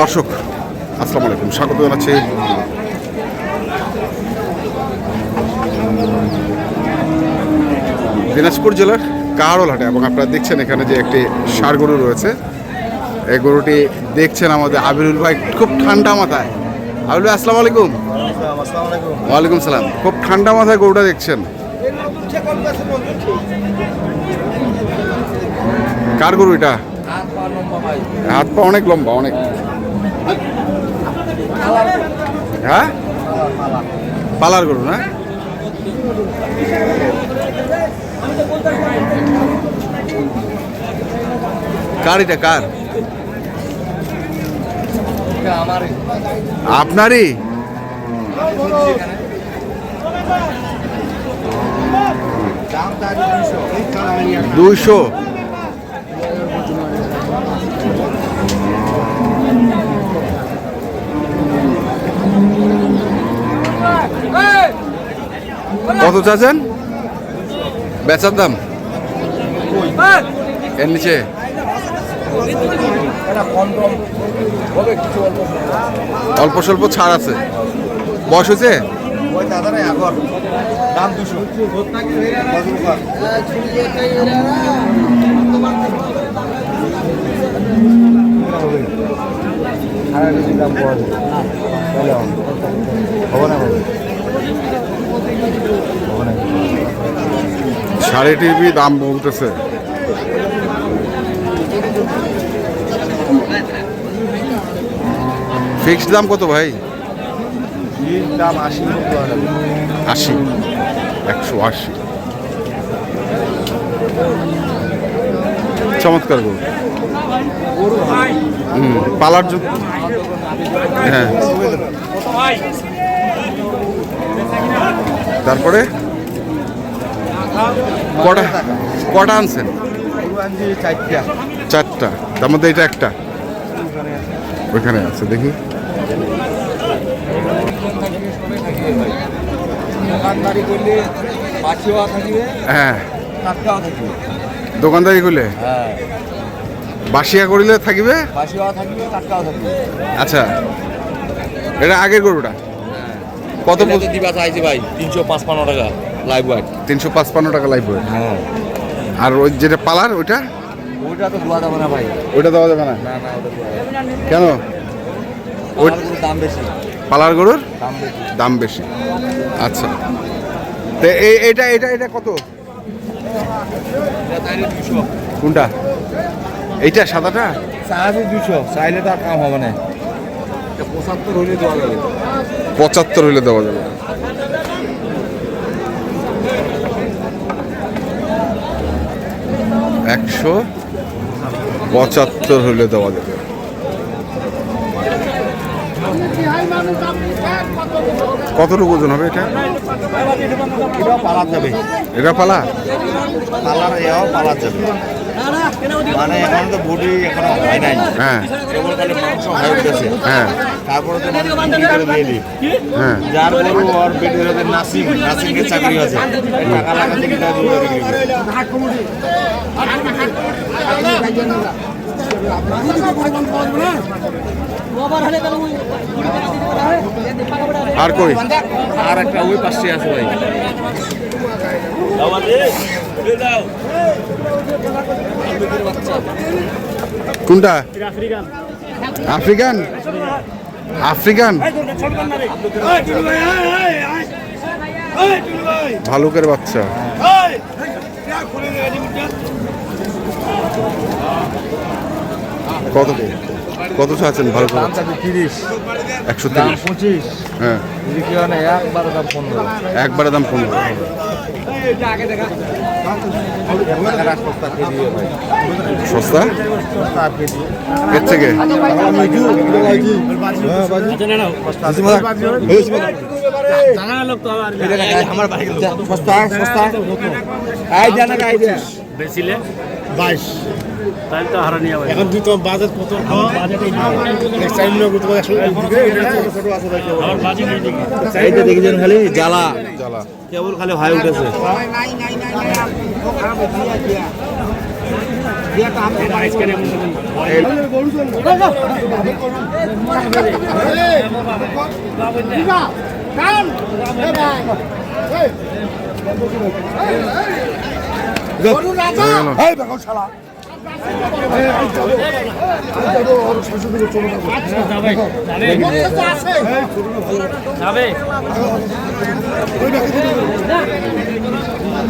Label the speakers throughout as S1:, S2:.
S1: দর্শক আসসালামু আলাইকুম। স্বাগত জানাচ্ছি। দিনাজপুর জেলার কাহারোল হাটে এবং আপনারা দেখছেন এখানে যে একটি ষাড় গরু রয়েছে। এই গরুটি দেখছেন আমাদের আবিরুল ভাই খুব ঠান্ডা মাথায়। আবিরুল ভাই আসসালামু আলাইকুম। ওয়ালাইকুম সালাম। খুব ঠান্ডা মাথায় গরুটা দেখছেন। কার গরু এটা? হাত পা অনেক লম্বা অনেক। হ্যাঁ? পালার গরু না কার এটা কার? আপনারই? দুইশো। কত চাচ্ছেন? বেচার দাম? এর নিচে? অল্প স্বল্প ছাড় আছে। বয়স হয়েছে? সাড়ে টিভি দাম বলতেছে। ফিক্সড দাম কত ভাই?
S2: দাম আশি
S1: আশি। একশো আশি। চমৎকার গরু। হুম পালার জন্য হ্যাঁ। তারপরে? কটা? কটা আনছেন?
S2: চারটা।
S1: তার মধ্যে এটা একটা? ওইখানে আছে দেখি। হ্যাঁ। দোকানদারি করলে
S2: হ্যাঁ
S1: বাসিয়া করিলে থাকিবে?
S2: পাখিও থাকবে থাকবে
S1: আচ্ছা। এটা আগের গরুটা? কত
S2: কত দিবা চাইছে ভাই তিনশো পাঁচপান্ন টাকা। লাইভ ওয়াইট
S1: তিনশো পাঁচপান্ন টাকা লাইভ
S2: হ্যাঁ।
S1: আর ওই যেটা পালার ওইটা?
S2: ওইটা তো দোয়া যাবে না ভাই।
S1: ওইটা দেওয়া যাবে না। কেন?
S2: দাম বেশি।
S1: পালার গরুর?
S2: দাম বেশি।
S1: দাম বেশি। আচ্ছা। তো এই এটা এটা এটা কত? কোনটা? এইটা সাদাটা?
S2: চাহাজে দুশো। চাইলে তো আর কাম হবে না। পঁচাত্তর হলে দেওয়া যাবে।
S1: পঁচাত্তর হইলে দেওয়া যাবে। একশো পঁচাত্তর হলে দেওয়া যাবে। কতটুকু ওজন হবে এটা?
S2: এটা পালা যাবে।
S1: এটা পালা?
S2: পালা পালা যাবে। মানে এখন তো ভোটই এখনও হয় নাই।
S1: হ্যাঁ।
S2: কেবল খালি মাংস হয়ে উঠেছে।
S1: হ্যাঁ।
S2: তারপরে তো করে দিয়ে দিই।
S1: হ্যাঁ।
S2: যার গরু ওর পেটের নাসিং নাসিং এর চাকরি আছে। টাকা লাগাতে কি তার
S1: আর কই?
S2: আর একটা ওই পাশে আছে ভাই।
S1: কোনটা? আফ্রিকান? আফ্রিকান? ভালুকের বাচ্চা। কত কত চাচ্ছেন ভালো
S2: দাম চাচ্ছে তিরিশ।
S1: একশো তিরিশ।
S2: পঁচিশ।
S1: হ্যাঁ।
S2: বিক্রি একবার দাম পনেরো।
S1: একবারে দাম পনেরো।
S2: সস্তা? কেজি ভাই
S1: সস্তা।
S2: সস্তা
S1: এর থেকে
S2: সস্তা সস্তা বাইশ।
S3: তাহলে তো হারানি হবে
S4: এখন তুই তো বাজেট কত চার লোক তোমার ভাই
S2: চাইতে দেখেছেন খালি জ্বালা
S1: জ্বালা
S2: কেবল খালি হয়ে উঠেছে
S3: আজকের এমন
S1: হয়ে গেল।
S3: যাবে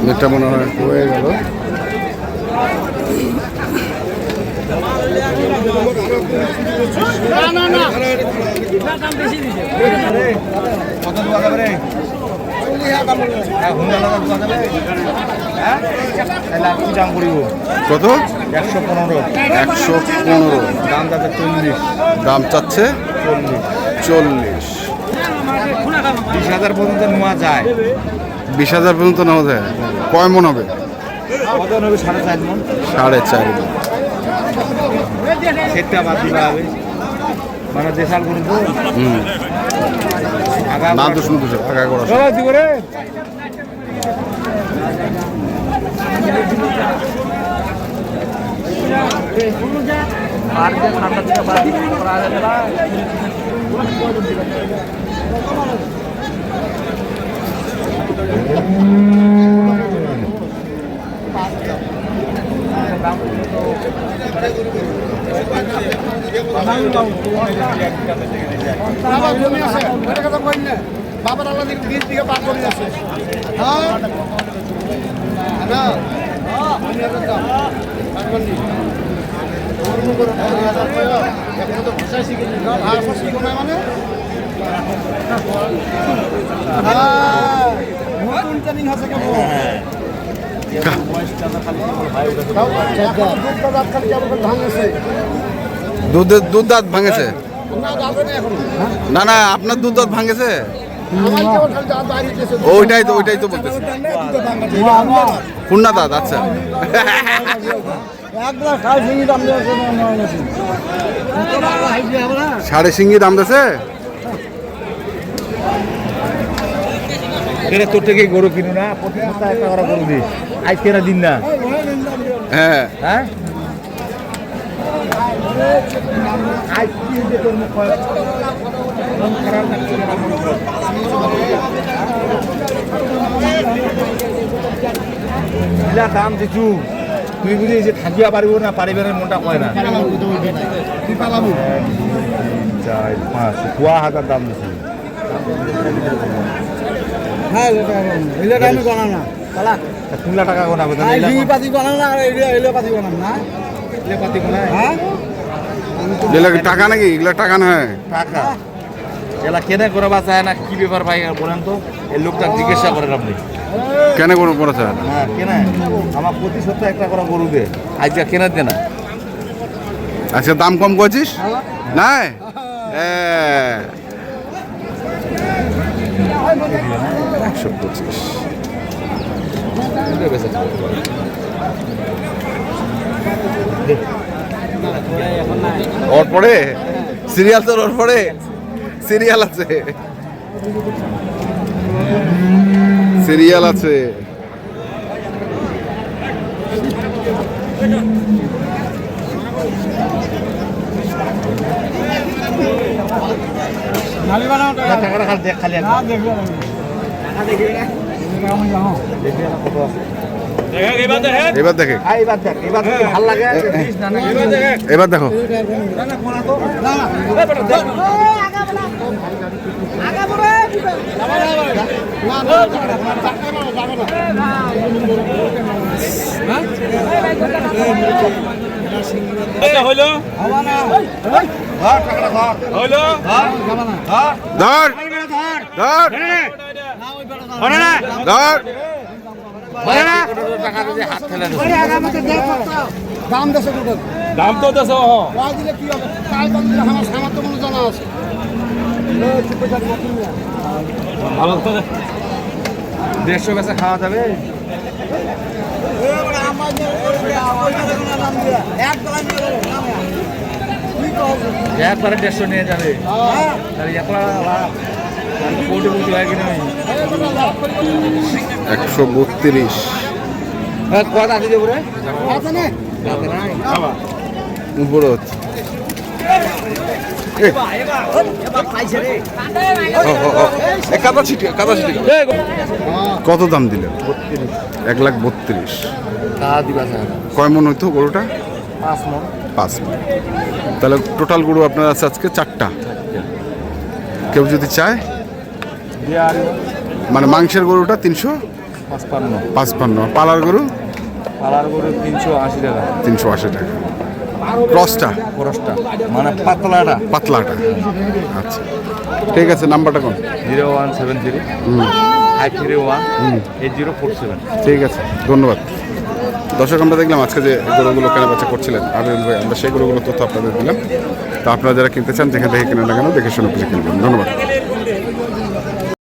S1: নেটটা মনে হয় হয়ে গেল।
S2: যাবে রে হ্যাঁ হুন্ডা লাগা
S1: কত?
S2: একশো পনেরো।
S1: একশো পনেরো।
S2: দাম যাবে চল্লিশ।
S1: দাম চাচ্ছে?
S2: চল্লিশ। বিশ হাজার পর্যন্ত নেওয়া যায়।
S1: বিশ হাজার পর্যন্ত নেওয়া যায়? কয় মন হবে?
S2: সাড়ে চার মন।
S1: সাড়ে চার
S2: বাদ হবে। মানে দেশাল করুন তো
S1: হুম
S2: আগা
S1: তো শুনতেছে টাকা করা
S2: সবাই দিব রে
S4: বাবা জমি আছে এটা কথা কই না বাবার আল্লাহ দিকে দিকে পার করে আছে হ্যাঁ?
S1: দুধ দাঁত ভাঙেছে?
S4: না না
S1: আপনার দুধ দাঁত ভাঙেছে? ওইটাই তো ওইটাই তো বলতেছে। পূর্ণা দাঁত আচ্ছা। সাড়ে সিঙ্গি দাম দিয়েছে?
S2: এটা তোর থেকে গরু কিনু না প্রতি সপ্তাহে একটা করে গরু দিস। আজ কেনা দিন না।
S1: হ্যাঁ।
S2: হ্যাঁ? ইলা দাম দিছু। তুই বুঝি যে থাকিয়া পারিব না পারিবে না মনটা কয় না?
S4: তুই পালাবো
S2: চার পাঁচ কুয়া হাজার দাম দিছি।
S4: হ্যাঁ আমি গণাম না। পালা?
S2: তিন লাখ টাকা
S4: আই পাতি গণাম না পাতি গণাম না। হ্যাঁ।
S1: টাকা নাকি? এগুলা টাকা নয়
S2: টাকা। এলা কেনে করবা চায় না কি ব্যাপার ভাই বলেন তো? এই লোকটা জিজ্ঞাসা করেন আপনি।
S1: কেন কোনো করেছে
S2: হ্যাঁ কেনে? আমার প্রতি সপ্তাহে একটা করে গরু দে। আজকে কেনার দে না।
S1: আচ্ছা দাম কম করছিস? নাই? হ্যাঁ। একশো পঁচিশ। ওর পরে সিরিয়াল তোর ওর পরে সিরিয়াল আছে। সিরিয়াল আছে।
S2: খালি
S4: দেখবে না দেখবে না।
S1: এবার দেখে।
S2: আয় এবার দেখ এবার
S1: দেখো।
S2: ধর, ধর। ধর, ধর।
S4: দাম দেশে
S3: দাম তো দেশ
S4: ওয়া দিলে কি হবে? কাল দাম দিলে আমার সামর্থ্য মনে জানা আছে।
S3: ভালো তো
S2: দেড়শো বেচা খাওয়া যাবে। একবারে দেড়শো নিয়ে যাবে। তাহলে একলা হয় কিনা
S1: একশো বত্রিশ।
S2: কত আছে যে করে
S1: উপরে হচ্ছে। কত দাম দিলেন? এক লাখ বত্রিশ। কয় মন হইতো গরুটা?
S2: পাঁচ মন।
S1: মন। তাহলে টোটাল গরু আপনার আছে আজকে চারটা। কেউ যদি চায় মানে মাংসের গরুটা তিনশো?
S2: পাঁচপান্ন।
S1: পাঁচপান্ন। পালার গরু?
S2: পালার গরু তিনশো আশি টাকা।
S1: তিনশো আশি টাকা। ক্রসটা?
S2: খরচটা মানে পাতলাটা।
S1: পাতলাটা। আচ্ছা। ঠিক আছে নাম্বারটা কোন?
S2: Zero one seven
S1: hmm.
S2: Five three one. Eight zero four seven.
S1: ঠিক আছে ধন্যবাদ। দর্শক আমরা দেখলাম আজকে যে গরুগুলো কেনা বেচা করছিলেন ভাই আমরা সেই গরুগুলো তথ্য আপনাদের দিলাম। তো আপনারা যারা কিনতে চান যেখান থেকে কিনেন না কেন দেখে শুনে বুঝে কিনবেন। ধন্যবাদ।